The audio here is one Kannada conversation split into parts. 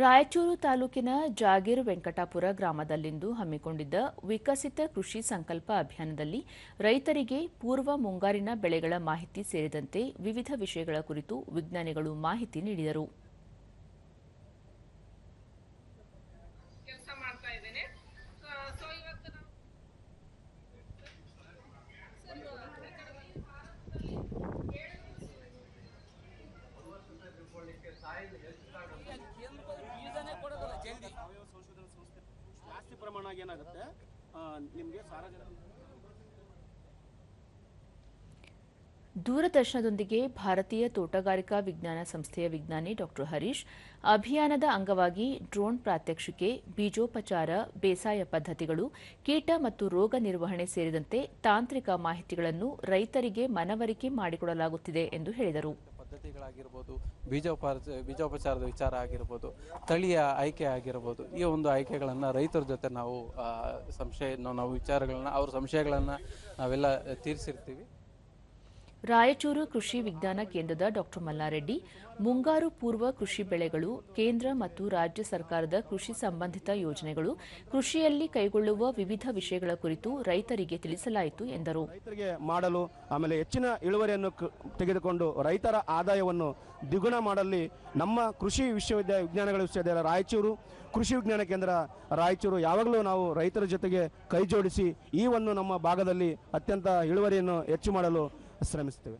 ರಾಯಚೂರು ತಾಲೂಕಿನ ಜಾಗೀರ್ ವೆಂಕಟಾಪುರ ಗ್ರಾಮದಲ್ಲಿಂದು ಹಮ್ಮಿಕೊಂಡಿದ್ದ ವಿಕಸಿತ ಕೃಷಿ ಸಂಕಲ್ಪ ಅಭಿಯಾನದಲ್ಲಿ ರೈತರಿಗೆ ಪೂರ್ವ ಮುಂಗಾರಿನ ಬೆಳೆಗಳ ಮಾಹಿತಿ ಸೇರಿದಂತೆ ವಿವಿಧ ವಿಷಯಗಳ ಕುರಿತು ವಿಜ್ಞಾನಿಗಳು ಮಾಹಿತಿ ನೀಡಿದರು. ಏನಾಗುತ್ತೆ ನಿಮಗೆ ಸಾರಜನಕ ದೂರದರ್ಶನದೊಂದಿಗೆ ಭಾರತೀಯ ತೋಟಗಾರಿಕಾ ವಿಜ್ಞಾನ ಸಂಸ್ಥೆಯ ವಿಜ್ಞಾನಿ ಡಾ ಹರೀಶ್, ಅಭಿಯಾನದ ಅಂಗವಾಗಿ ಡ್ರೋನ್ ಪ್ರಾತ್ಯಕ್ಷಿಕೆ, ಬೀಜೋಪಚಾರ, ಬೇಸಾಯ ಪದ್ಧತಿಗಳು, ಕೀಟ ಮತ್ತು ರೋಗ ನಿರ್ವಹಣೆ ಸೇರಿದಂತೆ ತಾಂತ್ರಿಕ ಮಾಹಿತಿಗಳನ್ನು ರೈತರಿಗೆ ಮನವರಿಕೆ ಮಾಡಿಕೊಡಲಾಗುತ್ತಿದೆ ಎಂದು ಹೇಳಿದರು. ಪದ್ಧತಿಗಳಾಗಿರ್ಬೋದು, ಬೀಜೋಪಾರ, ಬೀಜೋಪಚಾರದ ವಿಚಾರ ಆಗಿರ್ಬೋದು, ತಳಿಯ ಆಯ್ಕೆ ಆಗಿರ್ಬೋದು, ಈ ಒಂದು ಆಯ್ಕೆಗಳನ್ನು ರೈತರ ಜೊತೆ ನಾವು ಸಂಶಯ, ನಾವು ವಿಚಾರಗಳನ್ನ, ಅವ್ರ ಸಂಶಯಗಳನ್ನು ನಾವೆಲ್ಲ, ತೀರಿಸಿರ್ತೀವಿ. ರಾಯಚೂರು ಕೃಷಿ ವಿಜ್ಞಾನ ಕೇಂದ್ರದ ಡಾಕ್ಟರ್ ಮಲ್ಲಾರೆಡ್ಡಿ, ಮುಂಗಾರು ಪೂರ್ವ ಕೃಷಿ ಬೆಳೆಗಳು, ಕೇಂದ್ರ ಮತ್ತು ರಾಜ್ಯ ಸರ್ಕಾರದ ಕೃಷಿ ಸಂಬಂಧಿತ ಯೋಜನೆಗಳು, ಕೃಷಿಯಲ್ಲಿ ಕೈಗೊಳ್ಳುವ ವಿವಿಧ ವಿಷಯಗಳ ಕುರಿತು ರೈತರಿಗೆ ತಿಳಿಸಲಾಯಿತು ಎಂದರು. ರೈತರಿಗೆ ಮಾಡಲು ಆಮೇಲೆ ಹೆಚ್ಚಿನ ಇಳುವರಿಯನ್ನು ತೆಗೆದುಕೊಂಡು ರೈತರ ಆದಾಯವನ್ನು ದ್ವಿಗುಣ ಮಾಡಲಿ ನಮ್ಮ ಕೃಷಿ ವಿಶ್ವವಿದ್ಯಾಲಯ, ವಿಜ್ಞಾನಗಳ ವಿಶ್ವವಿದ್ಯಾಲಯ ರಾಯಚೂರು, ಕೃಷಿ ವಿಜ್ಞಾನ ಕೇಂದ್ರ ರಾಯಚೂರು ಯಾವಾಗಲೂ ನಾವು ರೈತರ ಜೊತೆಗೆ ಕೈ ಜೋಡಿಸಿ ಈ ಒಂದು ನಮ್ಮ ಭಾಗದಲ್ಲಿ ಅತ್ಯಂತ ಇಳುವರಿಯನ್ನು ಹೆಚ್ಚು ಮಾಡಲು ಶ್ರಮಿಸ್ತೇವೆ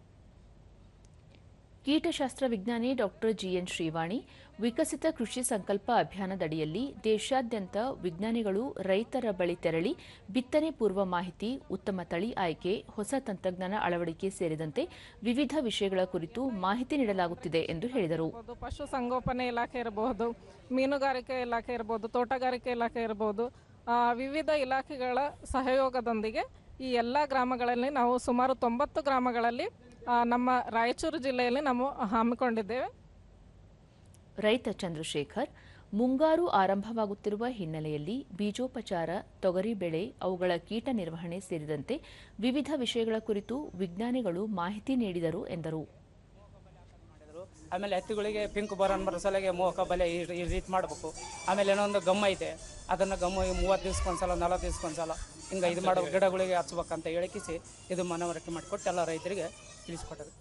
ಕೀಟಶಾಸ್ತ್ರ ವಿಜ್ಞಾನಿ ಡಾಕ್ಟರ್ ಜಿಎನ್ ಶ್ರೀವಾಣಿ ವಿಕಸಿತ ಕೃಷಿ ಸಂಕಲ್ಪ ಅಭಿಯಾನದಡಿಯಲ್ಲಿ ದೇಶಾದ್ಯಂತ ವಿಜ್ಞಾನಿಗಳು ರೈತರ ಬಳಿ ತೆರಳಿ ಬಿತ್ತನೆ ಪೂರ್ವ ಮಾಹಿತಿ ಉತ್ತಮ ತಳಿ ಆಯ್ಕೆ ಹೊಸ ತಂತ್ರಜ್ಞಾನ ಅಳವಡಿಕೆ ಸೇರಿದಂತೆ ವಿವಿಧ ವಿಷಯಗಳ ಕುರಿತು ಮಾಹಿತಿ ನೀಡಲಾಗುತ್ತಿದೆ ಎಂದು ಹೇಳಿದರು. ಪಶುಸಂಗೋಪನೆ ಇಲಾಖೆ ಇರಬಹುದು ಮೀನುಗಾರಿಕೆ ಇಲಾಖೆ ಇರಬಹುದು ತೋಟಗಾರಿಕೆ ಇಲಾಖೆ ಇರಬಹುದು ವಿವಿಧ ಇಲಾಖೆಗಳ ಸಹಯೋಗದೊಂದಿಗೆ ಈ ಎಲ್ಲ ಗ್ರಾಮಗಳಲ್ಲಿ ನಾವು ಸುಮಾರು ತೊಂಬತ್ತು ಗ್ರಾಮಗಳಲ್ಲಿ ನಮ್ಮ ರಾಯಚೂರು ಜಿಲ್ಲೆಯಲ್ಲಿ ನಾವು ಹಮ್ಮಿಕೊಂಡಿದ್ದೇವೆ. ರೈತ ಚಂದ್ರಶೇಖರ್ ಮುಂಗಾರು ಆರಂಭವಾಗುತ್ತಿರುವ ಹಿನ್ನೆಲೆಯಲ್ಲಿ ಬೀಜೋಪಚಾರ ತೊಗರಿ ಬೆಳೆ ಅವುಗಳ ಕೀಟ ನಿರ್ವಹಣೆ ಸೇರಿದಂತೆ ವಿವಿಧ ವಿಷಯಗಳ ಕುರಿತು ವಿಜ್ಞಾನಿಗಳು ಮಾಹಿತಿ ನೀಡಿದರು ಎಂದರು. ಆಮೇಲೆ ಹತ್ತಿಗಳಿಗೆ ಪಿಂಕ್ ಬರೋನ್ ಬರೋ ಸಲಗೆ ಮೋಹಕ ಬಲೆ ಈ ರೀತಿ ಮಾಡಬೇಕು. ಆಮೇಲೆ ಏನೋ ಒಂದು ಗಮ್ಮ ಇದೆ ಅದನ್ನು ಗಮ್ಮ ಮೂವತ್ತು ದಿವ್ಸಕ್ಕೊಂದ್ಸಲ ನಲವತ್ತು ದಿವ್ಸಕ್ಕೊಂದ್ಸಲ ಹಿಂಗೆ ಇದು ಮಾಡೋ ಗಿಡಗಳಿಗೆ ಹಚ್ಬೇಕಂತ ಹೇಳಿಕಿಸಿ ಇದು ಮನವರಿಕೆ ಮಾಡಿಕೊಟ್ಟು ಎಲ್ಲ ರೈತರಿಗೆ ತಿಳಿಸ್ಕೊಟ್ಟರು.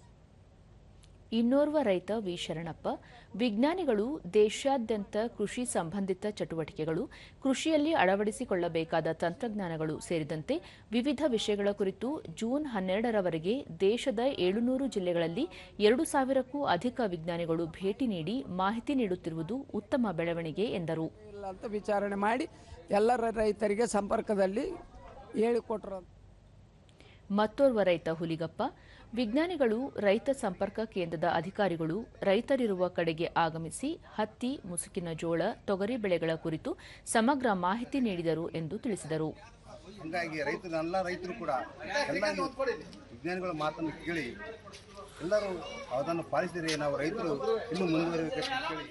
ಇನ್ನೋರ್ವ ರೈತ ವಿ ಶರಣಪ್ಪ ವಿಜ್ಞಾನಿಗಳು ದೇಶಾದ್ಯಂತ ಕೃಷಿ ಸಂಬಂಧಿತ ಚಟುವಟಿಕೆಗಳು ಕೃಷಿಯಲ್ಲಿ ಅಳವಡಿಸಿಕೊಳ್ಳಬೇಕಾದ ತಂತ್ರಜ್ಞಾನಗಳು ಸೇರಿದಂತೆ ವಿವಿಧ ವಿಷಯಗಳ ಕುರಿತು ಜೂನ್ ಹನ್ನೆರಡರವರೆಗೆ ದೇಶದ ಏಳುನೂರು ಜಿಲ್ಲೆಗಳಲ್ಲಿ ಎರಡು ಸಾವಿರಕ್ಕೂ ಅಧಿಕ ವಿಜ್ಞಾನಿಗಳು ಭೇಟಿ ನೀಡಿ ಮಾಹಿತಿ ನೀಡುತ್ತಿರುವುದು ಉತ್ತಮ ಬೆಳವಣಿಗೆ ಎಂದರು. ಇಲ್ಲ ಅಂತ ವಿಚಾರಣೆ ಮಾಡಿ ಎಲ್ಲರ ರೈತರಿಗೆ ಸಂಪರ್ಕದಲ್ಲಿ ಹೇಳಿಕೊಟ್ರು ಮತ್ತೋರ್ವ ರೈತ ಹುಲಿಗಪ್ಪ ವಿಜ್ಞಾನಿಗಳು ರೈತ ಸಂಪರ್ಕ ಕೇಂದ್ರದ ಅಧಿಕಾರಿಗಳು ರೈತರಿರುವ ಕಡೆಗೆ ಆಗಮಿಸಿ ಹತ್ತಿ ಮುಸುಕಿನ ಜೋಳ ತೊಗರಿ ಬೆಳೆಗಳ ಕುರಿತು ಸಮಗ್ರ ಮಾಹಿತಿ ನೀಡಿದರು ಎಂದು ತಿಳಿಸಿದರು. ಹಂಗಾಗಿ ರೈತರು ಎಲ್ಲ ರೈತರು ಕೂಡ ಎಲ್ಲ ವಿಜ್ಞಾನಿಗಳ ಮಾತನ್ನು ಕೇಳಿ ಎಲ್ಲರೂ ಅದನ್ನು ಪಾಲಿಸಿದರೆ ನಾವು ರೈತರು ಇನ್ನೂ ಮುಂದುವರಿಬೇಕಂತ ಹೇಳಿ